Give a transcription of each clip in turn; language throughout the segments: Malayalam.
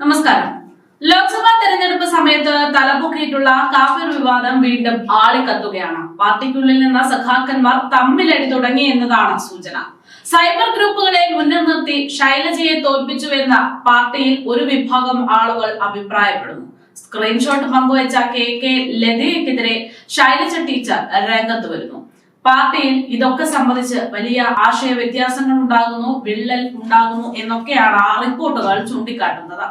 നമസ്കാരം. ലോക്സഭാ തെരഞ്ഞെടുപ്പ് സമയത്ത് തലപൊക്കിയിട്ടുള്ള കാഫിർ വിവാദം വീണ്ടും ആളിക്കത്തുകയാണ്. പാർട്ടിക്കുള്ളിൽ നിന്ന് സഖാക്കന്മാർ തമ്മിലടി തുടങ്ങി എന്നതാണ് സൂചന. സൈബർ ഗ്രൂപ്പുകളെ മുന്നിൽ നിർത്തി ശൈലജയെ തോൽപ്പിച്ചുവെന്ന പാർട്ടിയിൽ ഒരു വിഭാഗം ആളുകൾ അഭിപ്രായപ്പെടുന്നു. സ്ക്രീൻഷോട്ട് പങ്കുവച്ച കെ കെ ലതയ്ക്കെതിരെ ശൈലജ ടീച്ചർ രംഗത്ത് വരുന്നു. പാർട്ടിയിൽ ഇതൊക്കെ സംബന്ധിച്ച് വലിയ ആശയ വ്യത്യാസങ്ങൾ ഉണ്ടാകുന്നു വിള്ളൽ ഉണ്ടാകുന്നു എന്നൊക്കെയാണ് ആ റിപ്പോർട്ടുകൾ ചൂണ്ടിക്കാട്ടുന്നത്.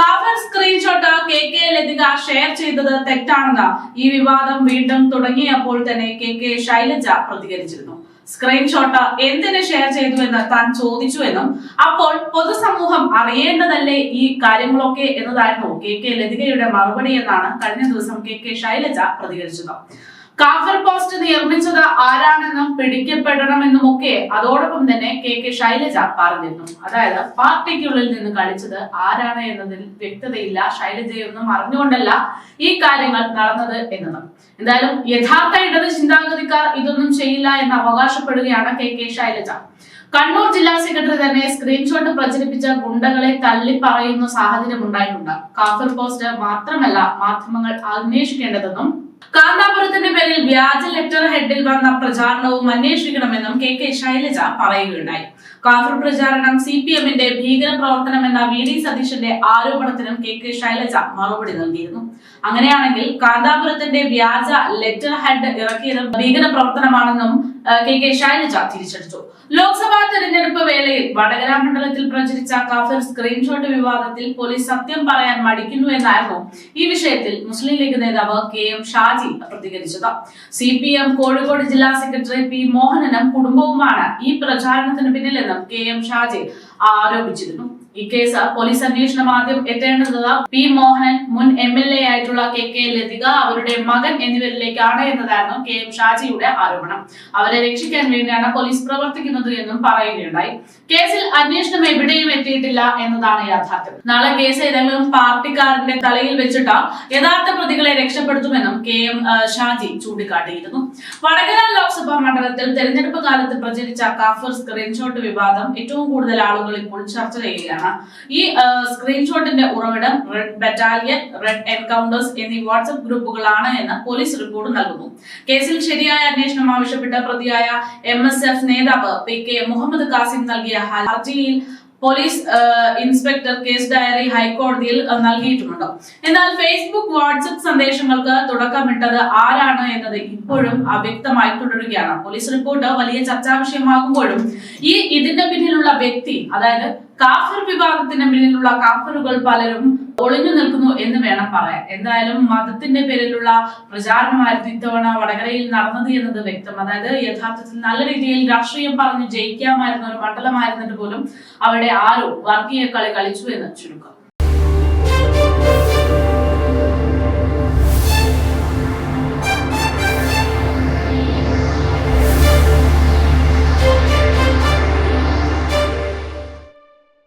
കാഫർ screenshot K K Lathika share ചെയ്തത് തെറ്റാണെന്ന് ഈ വിവാദം വീണ്ടും തുടങ്ങിയപ്പോൾ തന്നെ കെ കെ ശൈലജ പ്രതികരിച്ചിരുന്നു. സ്ക്രീൻഷോട്ട് എന്തിന് ഷെയർ ചെയ്തു എന്ന് താൻ ചോദിച്ചു എന്നും അപ്പോൾ പൊതുസമൂഹം അറിയേണ്ടതല്ലേ ഈ കാര്യങ്ങളൊക്കെ എന്നതായിരുന്നു കെ കെ ലതികയുടെ മറുപടി എന്നാണ് കഴിഞ്ഞ ദിവസം കെ കെ ശൈലജ പ്രതികരിച്ചത്. കാഫർ പോസ്റ്റ് നിർമ്മിച്ചത് ആരാണെന്നും പിടിക്കപ്പെടണമെന്നും ഒക്കെ അതോടൊപ്പം തന്നെ കെ കെ ശൈലജ പറഞ്ഞിരുന്നു. അതായത് പാർട്ടിക്കുള്ളിൽ നിന്ന് കളിച്ചത് ആരാണ് എന്നതിൽ വ്യക്തതയില്ല. ശൈലജയൊന്നും അറിഞ്ഞുകൊണ്ടല്ല ഈ കാര്യങ്ങൾ നടന്നത് എന്നത്. എന്തായാലും യഥാർത്ഥ ഇടത് ചിന്താഗതിക്കാർ ഇതൊന്നും ചെയ്യില്ല എന്ന് അവകാശപ്പെടുകയാണ് കെ കെ ശൈലജ. കണ്ണൂർ ജില്ലാ സെക്രട്ടറി തന്നെ സ്ക്രീൻഷോട്ട് പ്രചരിപ്പിച്ച ഗുണ്ടകളെ തള്ളി പറയുന്ന സാഹചര്യം ഉണ്ടായിട്ടുണ്ട്. കാഫർ പോസ്റ്റ് മാത്രമല്ല മാധ്യമങ്ങൾ അന്വേഷിക്കേണ്ടതെന്നും കാന്താപുരത്തിന്റെ പേരിൽ വ്യാജ ലെറ്റർ ഹെഡിൽ വന്ന പ്രചാരണവും അന്വേഷിക്കണമെന്നും കെ കെ ശൈലജ പറയുകയുണ്ടായി. കാഫർ പ്രചാരണം സി പി എമ്മിന്റെ ഭീകര പ്രവർത്തനം എന്ന വി ഡി സതീശന്റെ ആരോപണത്തിനും കെ കെ ശൈലജ മറുപടി നൽകിയിരുന്നു. അങ്ങനെയാണെങ്കിൽ കാന്താപുരത്തിന്റെ വ്യാജ ലെറ്റർ ഹെഡ് ഇറക്കിയത് ഭീകര പ്രവർത്തനമാണെന്നും കെ കെ ശൈലജ തിരിച്ചടിച്ചു. ലോക്സഭാ തെരഞ്ഞെടുപ്പ് വേളയിൽ വടകര മണ്ഡലത്തിൽ പ്രചരിച്ച കാഫിർ സ്ക്രീൻഷോട്ട് വിവാദത്തിൽ പോലീസ് സത്യം പറയാൻ മടിക്കുന്നു എന്നായിരുന്നു ഈ വിഷയത്തിൽ മുസ്ലിം ലീഗ് നേതാവ് കെ എം ഷാജി പ്രതികരിച്ചത്. സി പി എം കോഴിക്കോട് ജില്ലാ സെക്രട്ടറി പി മോഹനനും കുടുംബവുമാണ് ഈ പ്രചാരണത്തിന് പിന്നിലെന്നും കെ എം ഷാജി ആരോപിച്ചിരുന്നു. ഈ കേസ് പോലീസ് അന്വേഷണം ആദ്യം എത്തേണ്ടത് പി മോഹനൻ മുൻ എം എൽ എ ആയിട്ടുള്ള കെ കെ ലതിക അവരുടെ മകൻ എന്നിവരിലേക്കാണ് എന്നതായിരുന്നു കെ എം ഷാജിയുടെ ആരോപണം. അവരെ രക്ഷിക്കാൻ വേണ്ടിയാണ് പോലീസ് പ്രവർത്തിക്കുന്നത് എന്നും പറയുകയുണ്ടായി. കേസിൽ അന്വേഷണം എവിടെയും എത്തിയിട്ടില്ല എന്നതാണ് യാഥാർത്ഥ്യം. നാളെ കേസ് ഏതെങ്കിലും പാർട്ടിക്കാരന്റെ തലയിൽ വെച്ചിട്ട് യഥാർത്ഥ പ്രതികളെ രക്ഷപ്പെടുത്തുമെന്നും കെ എം ഷാജി ചൂണ്ടിക്കാട്ടിയിരുന്നു. വടകര ലോക്സഭാ മണ്ഡലത്തിൽ തെരഞ്ഞെടുപ്പ് കാലത്ത് പ്രചരിച്ച കാഫർ സ്ക്രീൻഷോട്ട് വിവാദം ഏറ്റവും കൂടുതൽ ആളുകൾ ഇപ്പോൾ ചർച്ച ചെയ്യുകയാണ്. ഈ സ്ക്രീൻഷോട്ടിന്റെ ഉറവിടം റെഡ് ബറ്റാലിയൻ റെഡ് എൻകൗണ്ടേഴ്സ് എന്നീ വാട്സ്ആപ്പ് ഗ്രൂപ്പുകളാണ് എന്ന് പോലീസ് റിപ്പോർട്ട് നൽകുന്നു. കേസിൽ ശരിയായ അന്വേഷണം ആവശ്യപ്പെട്ട പ്രതിയായ എം നേതാവ് പി കെ മുഹമ്മദ് കാസിം നൽകിയ ഹർജിയിൽ പോലീസ് ഇൻസ്പെക്ടർ കേസ് ഡയറി ഹൈക്കോടതിയിൽ നൽകിയിട്ടുമുണ്ട്. എന്നാൽ ഫേസ്ബുക്ക് വാട്സപ്പ് സന്ദേശങ്ങൾക്ക് തുടക്കമിട്ടത് ആരാണ് എന്നത് ഇപ്പോഴും അവ്യക്തമായി തുടരുകയാണ്. പോലീസ് റിപ്പോർട്ട് വലിയ ചർച്ചാ വിഷയമാകുമ്പോഴും ഈ ഇതിന്റെ പിന്നിലുള്ള വ്യക്തി അതായത് കാഫർ വിവാദത്തിന് പിന്നിലുള്ള കാഫറുകൾ പലരും ഒളിഞ്ഞു നിൽക്കുന്നു എന്ന് വേണം പറയാൻ. എന്തായാലും മതത്തിന്റെ പേരിലുള്ള പ്രചാരണമായിരുന്നു ഇത്തവണ വടകരയിൽ നടന്നത് എന്നത് വ്യക്തം. അതായത് യഥാർത്ഥത്തിൽ നല്ല രീതിയിൽ രാഷ്ട്രീയം പറഞ്ഞ് ജയിക്കാമായിരുന്ന ഒരു മണ്ഡലമായിരുന്നിട്ട് പോലും അവിടെ ആരോ വർഗീയ കളി കളിച്ചു എന്ന് ചുരുക്കം.